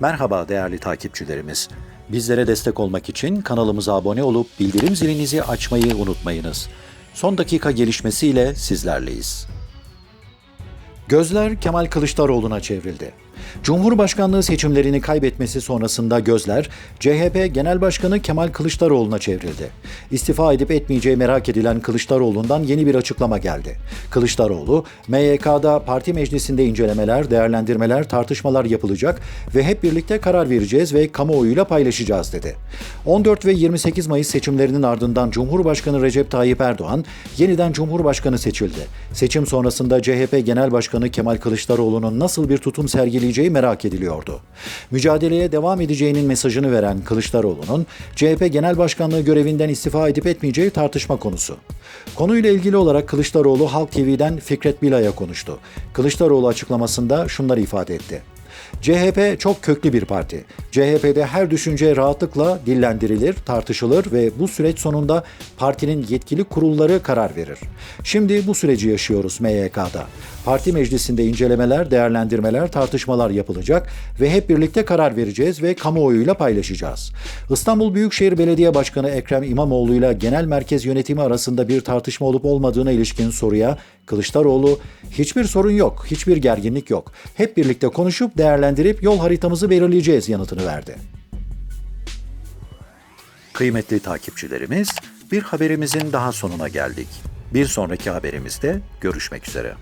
Merhaba değerli takipçilerimiz. Bizlere destek olmak için kanalımıza abone olup bildirim zilinizi açmayı unutmayınız. Son dakika gelişmesiyle sizlerleyiz. Gözler Kemal Kılıçdaroğlu'na çevrildi. Cumhurbaşkanlığı seçimlerini kaybetmesi sonrasında gözler CHP Genel Başkanı Kemal Kılıçdaroğlu'na çevrildi. İstifa edip etmeyeceği merak edilen Kılıçdaroğlu'ndan yeni bir açıklama geldi. Kılıçdaroğlu, MYK'da parti meclisinde incelemeler, değerlendirmeler, tartışmalar yapılacak ve hep birlikte karar vereceğiz ve kamuoyuyla paylaşacağız dedi. 14 ve 28 Mayıs seçimlerinin ardından Cumhurbaşkanı Recep Tayyip Erdoğan yeniden Cumhurbaşkanı seçildi. Seçim sonrasında CHP Genel Başkanı Kemal Kılıçdaroğlu'nun nasıl bir tutum sergileyeceği merak ediliyordu. Mücadeleye devam edeceğinin mesajını veren Kılıçdaroğlu'nun CHP Genel Başkanlığı görevinden istifa edip etmeyeceği tartışma konusu. Konuyla ilgili olarak Kılıçdaroğlu Halk TV'den Fikret Bila'ya konuştu. Kılıçdaroğlu açıklamasında şunları ifade etti. CHP çok köklü bir parti. CHP'de her düşünce rahatlıkla dillendirilir, tartışılır ve bu süreç sonunda partinin yetkili kurulları karar verir. Şimdi bu süreci yaşıyoruz MYK'da. Parti meclisinde incelemeler, değerlendirmeler, tartışmalar yapılacak ve hep birlikte karar vereceğiz ve kamuoyuyla paylaşacağız. İstanbul Büyükşehir Belediye Başkanı Ekrem İmamoğlu ile genel merkez yönetimi arasında bir tartışma olup olmadığına ilişkin soruya Kılıçdaroğlu hiçbir sorun yok, hiçbir gerginlik yok. Hep birlikte konuşup değerlendirip yol haritamızı belirleyeceğiz yanıtını verdi. Kıymetli takipçilerimiz, bir haberimizin daha sonuna geldik. Bir sonraki haberimizde görüşmek üzere.